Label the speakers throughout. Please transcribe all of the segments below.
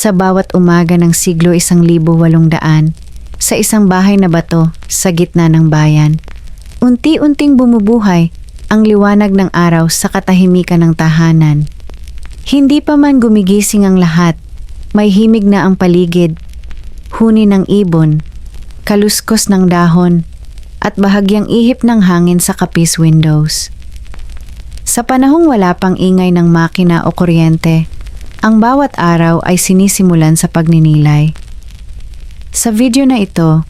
Speaker 1: Sa bawat umaga ng siglo isang libo walong daan, sa isang bahay na bato sa gitna ng bayan, unti-unting bumubuhay ang liwanag ng araw sa katahimikan ng tahanan. Hindi pa man gumigising ang lahat, may himig na ang paligid, huni ng ibon, kaluskos ng dahon, at bahagyang ihip ng hangin sa kapis windows. Sa panahong wala pang ingay ng makina o kuryente, ang bawat araw ay sinisimulan sa pagninilay. Sa video na ito,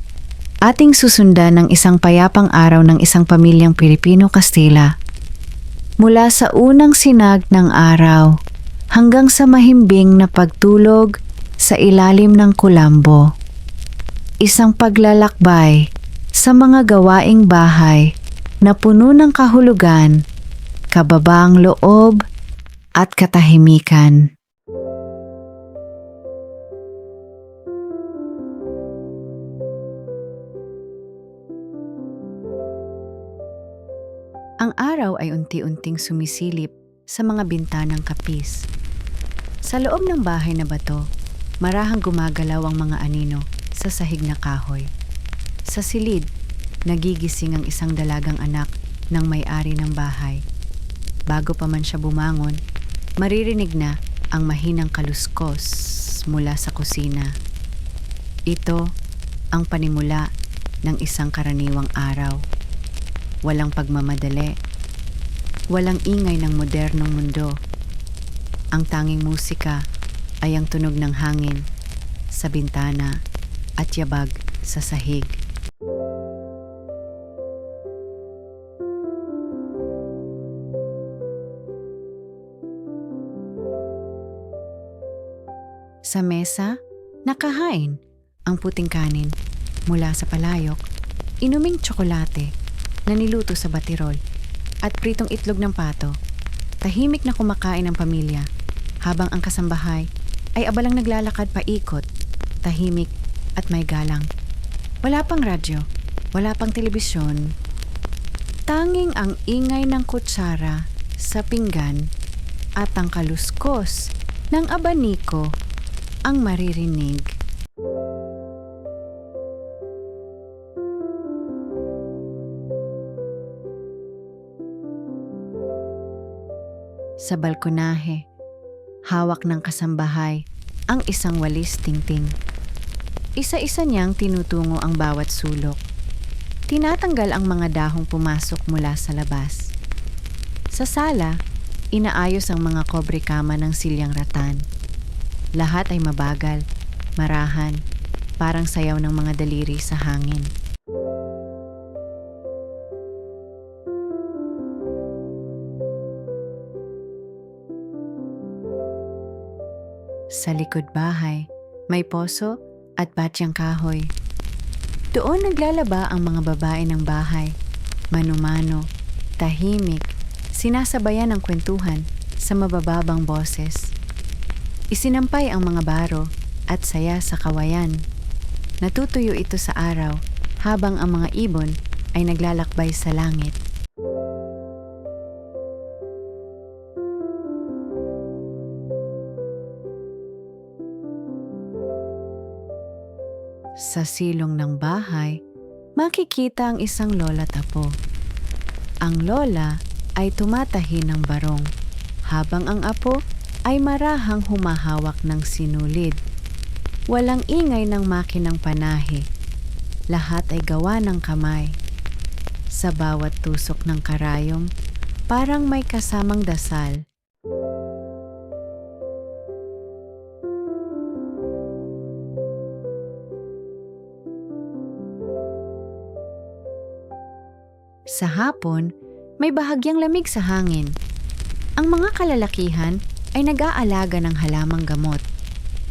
Speaker 1: ating susundan ng isang payapang araw ng isang pamilyang Pilipino-Kastila. Mula sa unang sinag ng araw hanggang sa mahimbing na pagtulog sa ilalim ng kulambo. Isang paglalakbay sa mga gawaing bahay na puno ng kahulugan, kababaang loob at katahimikan. Ang araw ay unti-unting sumisilip sa mga bintanang kapis. Sa loob ng bahay na bato, marahang gumagalaw ang mga anino sa sahig na kahoy. Sa silid, nagigising ang isang dalagang anak ng may-ari ng bahay. Bago pa man siya bumangon, maririnig na ang mahinang kaluskos mula sa kusina. Ito ang panimula ng isang karaniwang araw. Walang pagmamadali. Walang ingay ng modernong mundo. Ang tanging musika ay ang tunog ng hangin sa bintana at yabag sa sahig. Sa mesa, nakahain ang puting kanin mula sa palayok, inuming tsokolate na niluto sa batirol at pritong itlog ng pato. Tahimik na kumakain ang pamilya habang ang kasambahay ay abalang naglalakad paikot, tahimik at may galang. Wala pang radyo, wala pang telebisyon. Tanging ang ingay ng kutsara sa pinggan at ang kaluskos ng abaniko ang maririnig. Sa balkonahe, hawak ng kasambahay ang isang walis tingting. Isa-isa niyang tinutungo ang bawat sulok. Tinatanggal ang mga dahong pumasok mula sa labas. Sa sala, inaayos ang mga kobre kama ng silyang ratan. Lahat ay mabagal, marahan, parang sayaw ng mga daliri sa hangin. Sa likod bahay, may poso at batyang kahoy. Doon naglalaba ang mga babae ng bahay. Manumano, tahimik, sinasabayan ng kwentuhan sa mabababang boses. Isinampay ang mga baro at saya sa kawayan. Natutuyo ito sa araw habang ang mga ibon ay naglalakbay sa langit. Sa silong ng bahay, makikita ang isang lola tapo. Ang lola ay tumatahi ng barong, habang ang apo ay marahang humahawak ng sinulid. Walang ingay ng makinang panahe. Lahat ay gawa ng kamay. Sa bawat tusok ng karayom, parang may kasamang dasal. Sa hapon, may bahagyang lamig sa hangin. Ang mga kalalakihan ay nag-aalaga ng halamang gamot,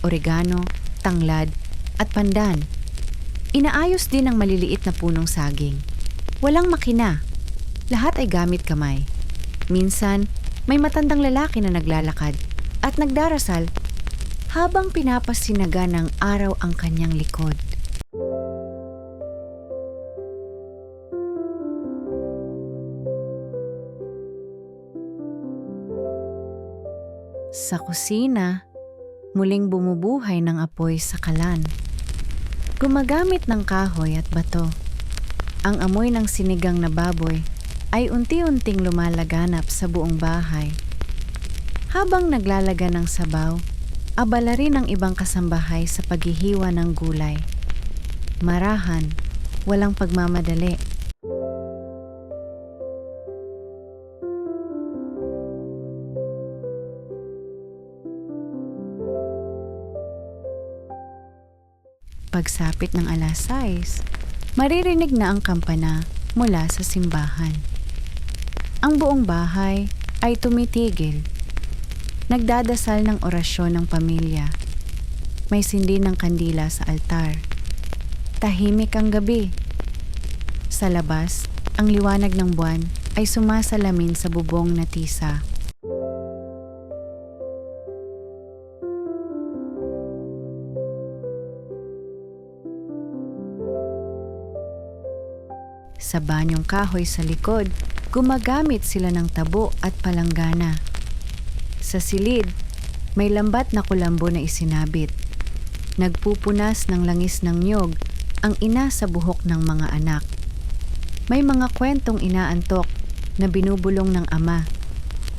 Speaker 1: oregano, tanglad, at pandan. Inaayos din ang maliliit na punong saging. Walang makina. Lahat ay gamit kamay. Minsan, may matandang lalaki na naglalakad at nagdarasal habang pinapasinaga ng araw ang kanyang likod. Sa kusina, muling bumubuhay ng apoy sa kalan. Gumagamit ng kahoy at bato. Ang amoy ng sinigang na baboy ay unti-unting lumalaganap sa buong bahay. Habang naglalaga ng sabaw, abala rin ang ibang kasambahay sa paghihiwa ng gulay. Marahan, walang pagmamadali. Pagsapit ng alas 6, maririnig na ang kampana mula sa simbahan. Ang buong bahay ay tumitigil. Nagdadasal ng orasyon ng pamilya. May sindi ng kandila sa altar. Tahimik ang gabi. Sa labas, ang liwanag ng buwan ay sumasalamin sa bubong na tisa. Sa banyong kahoy sa likod, gumagamit sila ng tabo at palanggana. Sa silid, may lambat na kulambo na isinabit. Nagpupunas ng langis ng nyog ang ina sa buhok ng mga anak. May mga kwentong inaantok na binubulong ng ama.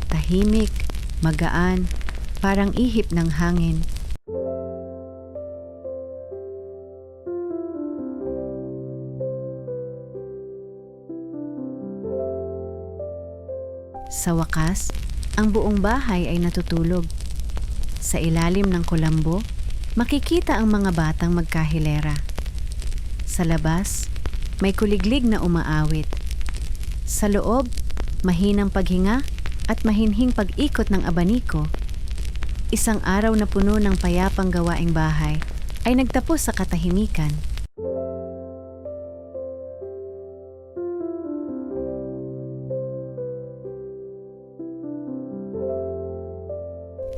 Speaker 1: Tahimik, magaan, parang ihip ng hangin. Sa wakas, ang buong bahay ay natutulog. Sa ilalim ng kulambo, makikita ang mga batang magkahilera. Sa labas, may kuliglig na umaawit. Sa loob, mahinang paghinga at mahinhing pag-ikot ng abaniko. Isang araw na puno ng payapang gawaing bahay ay nagtapos sa katahimikan.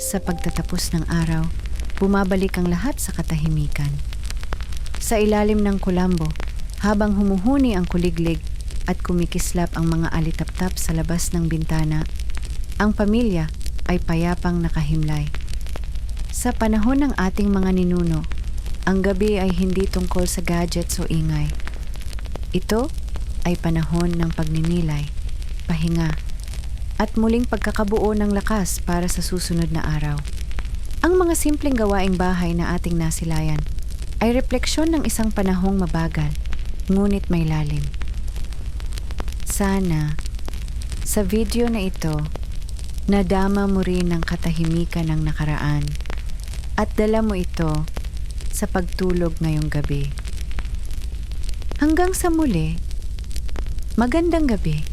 Speaker 1: Sa pagtatapos ng araw, bumabalik ang lahat sa katahimikan. Sa ilalim ng kulambo, habang humuhuni ang kuliglig at kumikislap ang mga alitaptap sa labas ng bintana, ang pamilya ay payapang nakahimlay. Sa panahon ng ating mga ninuno, ang gabi ay hindi tungkol sa gadgets o ingay. Ito ay panahon ng pagninilay, pahinga, at muling pagkakabuo ng lakas para sa susunod na araw. Ang mga simpleng gawaing bahay na ating nasilayan ay refleksyon ng isang panahong mabagal, ngunit may lalim. Sana, sa video na ito, nadama mo rin ang katahimikan ng nakaraan at dala mo ito sa pagtulog ngayong gabi. Hanggang sa muli, magandang gabi.